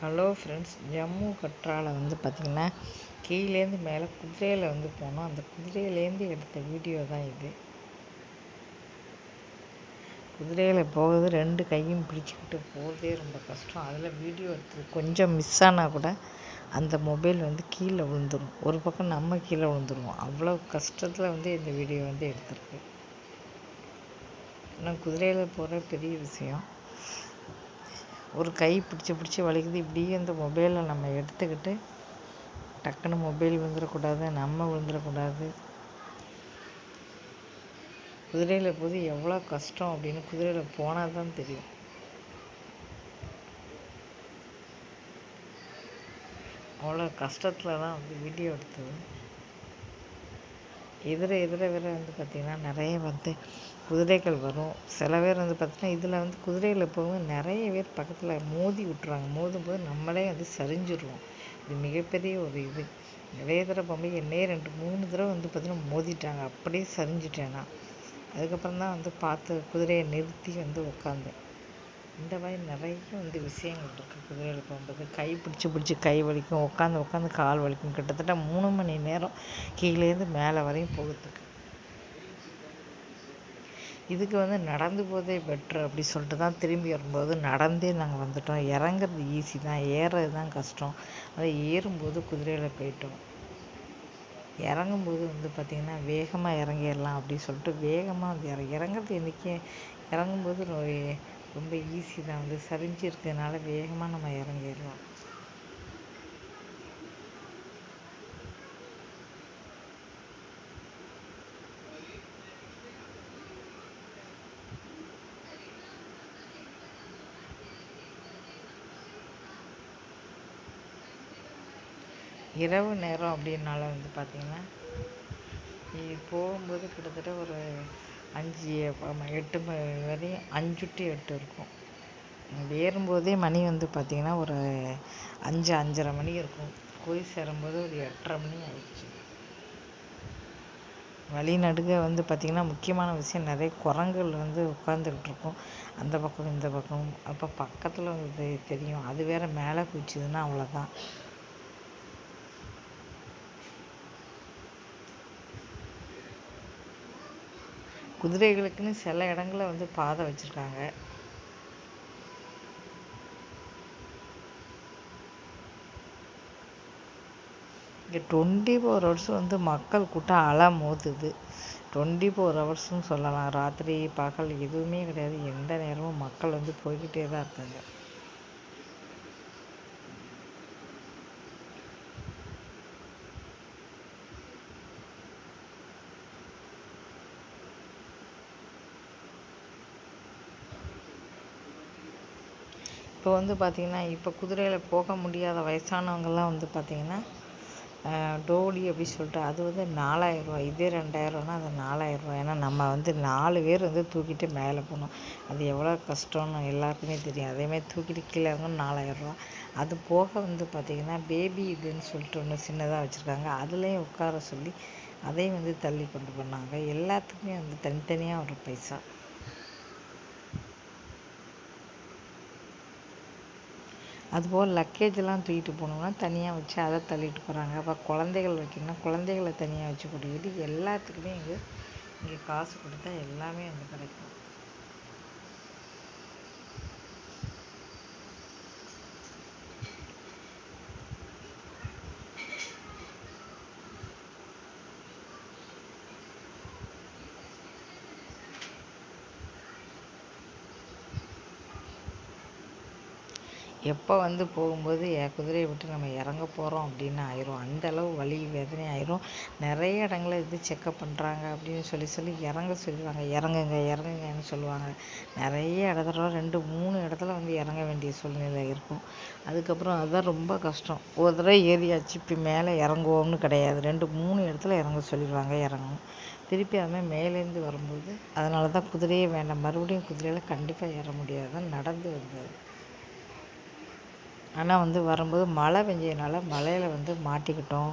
Hello friends Jammu கட்ராவில் வந்து பார்த்திங்கன்னா கீழேருந்து மேலே குதிரையில் வந்து போனோம். அந்த குதிரையிலேருந்து எடுத்த வீடியோ தான் இது. குதிரையில் போகிறது ரெண்டு கையும் பிடிச்சிக்கிட்டு போகிறதே ரொம்ப கஷ்டம். அதில் வீடியோ எடுத்து கொஞ்சம் மிஸ் ஆனால் கூட அந்த மொபைல் வந்து கீழே விழுந்துடும் ஒரு பக்கம் நம்ம கீழே விழுந்துருவோம். அவ்வளோ கஷ்டத்தில் வந்து இந்த வீடியோ வந்து எடுத்திருக்கு. ஆனால் குதிரையில் போகிற பெரிய விஷயம். ஒரு கை பிடிச்சி பிடிச்சி வலிக்குது. இப்படியே இந்த மொபைலை நம்ம எடுத்துக்கிட்டு டக்குன்னு மொபைல் விழுந்துடக்கூடாது நம்ம விழுந்துடக்கூடாது குதிரையில் போது எவ்வளோ கஷ்டம் அப்படின்னு குதிரையில் போனால் தான் தெரியும். அவ்வளோ கஷ்டத்தில் தான் வந்து வீடியோ எடுத்தது. எதிர எதிர வேற வந்து பார்த்திங்கன்னா நிறைய வந்து குதிரைகள் வரும். சில பேர் வந்து பார்த்திங்கன்னா இதில் வந்து குதிரையில் போகும்போது நிறைய பேர் பக்கத்தில் மோதி விட்டுறாங்க மோதும் போது நம்மளே வந்து சரிஞ்சிடுவோம் இது மிகப்பெரிய ஒரு இது. நிறைய தடவை போகும்போது என்னையே ரெண்டு மூணு தடவை வந்து பார்த்திங்கன்னா மோதிட்டாங்க. அப்படியே சரிஞ்சிட்டேன் நான். அதுக்கப்புறம் தான் வந்து பார்த்து குதிரையை நிறுத்தி வந்து உட்காந்தேன். இந்த மாதிரி நிறைய வந்து விஷயங்கள் இருக்குது குதிரையில் போகும்போது கை பிடிச்சி பிடிச்சி கை வலிக்கும் உட்காந்து உட்காந்து கால் வலிக்கும். கிட்டத்தட்ட மூணு மணி நேரம் கீழேருந்து மேலே வரையும் போகிறதுக்கு இதுக்கு வந்து நடந்து போதே பெட்ரு அப்படி சொல்லிட்டு தான் திரும்பி வரும்போது நடந்தே நாங்கள் வந்துட்டோம். இறங்குறது ஈஸி தான். ஏறுறது தான் கஷ்டம். அதை ஏறும்போது குதிரையில் போயிட்டோம். இறங்கும்போது வந்து பார்த்திங்கன்னா வேகமாக இறங்கிடலாம் அப்படி சொல்லிட்டு வேகமாக வந்து இற இறங்குறது என்றைக்கு இறங்கும்போது ரொம்ப ஈஸி தான். வந்து சரிஞ்சு இருக்கிறதுனால வேகமாக நம்ம இறங்கிடலாம். இரவு நேரம் அப்படின்னால வந்து பார்த்திங்கன்னா போகும்போது கிட்டத்தட்ட ஒரு அஞ்சு எட்டு மணி வரையும் அஞ்சு டு எட்டு இருக்கும். ஏறும்போதே மணி வந்து பார்த்திங்கன்னா ஒரு அஞ்சு அஞ்சரை மணி இருக்கும். போய் சேரும்போது ஒரு எட்டரை மணி ஆயிடுச்சு. வழி நடுக வந்து பார்த்திங்கன்னா முக்கியமான விஷயம் நிறைய குரங்குகள் வந்து உட்காந்துக்கிட்டு இருக்கும். அந்த பக்கம் இந்த பக்கம். அப்போ பக்கத்தில் வந்து தெரியும். அது வேறு மேலே குதிச்சுதுன்னா அவ்வளோதான் குதிரைகளுக்குன்னு சில இடங்களில் வந்து பாதை வச்சுருக்காங்க. இங்கே டுவெண்ட்டி ஃபோர் ஹவர்ஸ் வந்து மக்கள் கூட்டம் அலை மோதுது டுவெண்ட்டி ஃபோர் ஹவர்ஸ்னு சொல்லலாம். ராத்திரி பகல் எதுவுமே கிடையாது. எந்த நேரமும் மக்கள் வந்து போய்கிட்டே தான் இருக்காங்க. இப்போ வந்து பார்த்திங்கன்னா இப்போ குதிரையில் போக முடியாத வயசானவங்கெல்லாம் வந்து பார்த்திங்கன்னா டோலி அப்படி சொல்லிட்டு அது வந்து நாலாயிரரூவா இதே ரெண்டாயிரரூவானா அது நாலாயிரரூவா ஏன்னா நம்ம வந்து நாலு பேர் வந்து தூக்கிட்டு மேலே போகணும். அது எவ்வளோ கஷ்டம்னு எல்லாருக்குமே தெரியும். அதேமாதிரி தூக்கிட்டு கீழே இறங்கணும் நாலாயிரரூவா அது போக வந்து பார்த்திங்கன்னா பேபி இதுன்னு சொல்லிட்டு ஒன்று சின்னதாக வச்சுருக்காங்க. அதுலேயும் உட்கார சொல்லி அதையும் வந்து தள்ளி கொண்டு போனாங்க. எல்லாத்துக்குமே வந்து தனித்தனியாக ஒரு பைசா. அதுபோல் லக்கேஜெல்லாம் தூக்கிட்டு போகணுன்னா தனியாக வச்சு அதை தள்ளிட்டு போகிறாங்க அப்போ குழந்தைகள் வைக்கணும்னா குழந்தைகளை தனியாக வச்சு கூட்டிக்கிட்டு எல்லாத்துக்குமே இங்கே இங்கே காசு கொடுத்தா எல்லாமே வந்து கிடைக்கும். எப்போ வந்து போகும்போது என் குதிரையை விட்டு நம்ம இறங்க போகிறோம் அப்படின்னு ஆயிரும். அந்த அளவு வலி வேதனை ஆயிரும். நிறைய இடங்களில் இது செக்கப் பண்ணுறாங்க அப்படின்னு சொல்லி சொல்லி இறங்க சொல்லுவாங்க இறங்குங்க இறங்குங்கன்னு சொல்லுவாங்க. நிறைய இடத்துல ரெண்டு மூணு இடத்துல வந்து இறங்க வேண்டிய சூழ்நிலை இருக்கும். அதுக்கப்புறம் அதுதான் ரொம்ப கஷ்டம். ஒரு தடவை ஏறியாச்சு இப்போ மேலே இறங்குவோம்னு கிடையாது. ரெண்டு மூணு இடத்துல இறங்க சொல்லிடுவாங்க இறங்கணும். திருப்பி அதுமாதிரி மேலேருந்து வரும்போது அதனால தான் குதிரையே வேண்டாம். மறுபடியும் குதிரையில் கண்டிப்பாக ஏற முடியாது. நடந்து வந்தது. ஆனால் வந்து வரும்போது மழை பெஞ்சதுனால மழையில் வந்து மாட்டிக்கிட்டோம்.